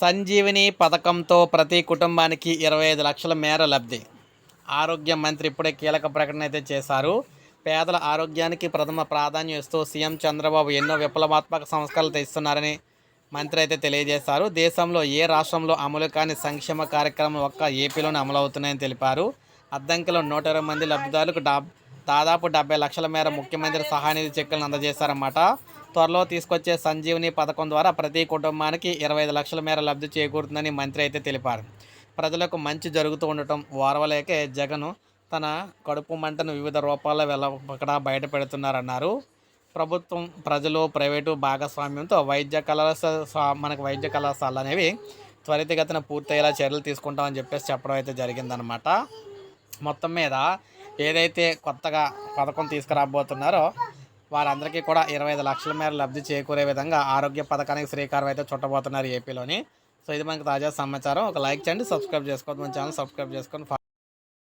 సంజీవిని పథకంతో ప్రతి కుటుంబానికి ఇరవై ఐదు లక్షల మేర లబ్ధి. ఆరోగ్య మంత్రి ఇప్పుడే కీలక ప్రకటన అయితే చేశారు. పేదల ఆరోగ్యానికి ప్రథమ ప్రాధాన్యం ఇస్తూ సీఎం చంద్రబాబు ఎన్నో విప్లవాత్మక సంస్కరణలు తెస్తున్నారని మంత్రి అయితే తెలియజేశారు. దేశంలో ఏ రాష్ట్రంలో అమలు కాని సంక్షేమ కార్యక్రమం ఒక్క ఏపీలోనే అమలవుతున్నాయని తెలిపారు. అద్దంకిలో నూట ఇరవై మంది లబ్ధిదారులకు డా దాదాపు డెబ్బై లక్షల మేర ముఖ్యమంత్రి సహాయనిధి చెక్కులను అందజేశారన్నమాట. త్వరలో తీసుకొచ్చే సంజీవని పథకం ద్వారా ప్రతి కుటుంబానికి ఇరవై ఐదు లక్షల మేర లబ్ధి చేకూరుతుందని మంత్రి అయితే తెలిపారు. ప్రజలకు మంచి జరుగుతూ ఉండటం ఓర్వలేకే జగన్ తన కడుపు మంటను వివిధ రూపాల్లో వెళ్ళక్కడ బయట పెడుతున్నారన్నారు ప్రభుత్వం ప్రజలు ప్రైవేటు భాగస్వామ్యంతో వైద్య కళాశాల మనకు వైద్య కళాశాలలు అనేవి త్వరితగతిన పూర్తయ్యేలా చర్యలు తీసుకుంటామని చెప్పేసి చెప్పడం అయితే జరిగిందనమాట మొత్తం మీద ఏదైతే కొత్తగా పథకం తీసుకురాబోతున్నారో వారందరికీ కూడా ఇరవై ఐదు లక్షల మేర లబ్ధి చేకూరే విధంగా ఆరోగ్య పథకానికి శ్రీకారం అయితే చుట్టబోతున్నారు ఏపీలోని. సో ఇది మనకి తాజా సమాచారం. ఒక లైక్ చేయండి సబ్స్క్రైబ్ చేసుకోవద్దు. మన ఛానల్ సబ్స్క్రైబ్ చేసుకొని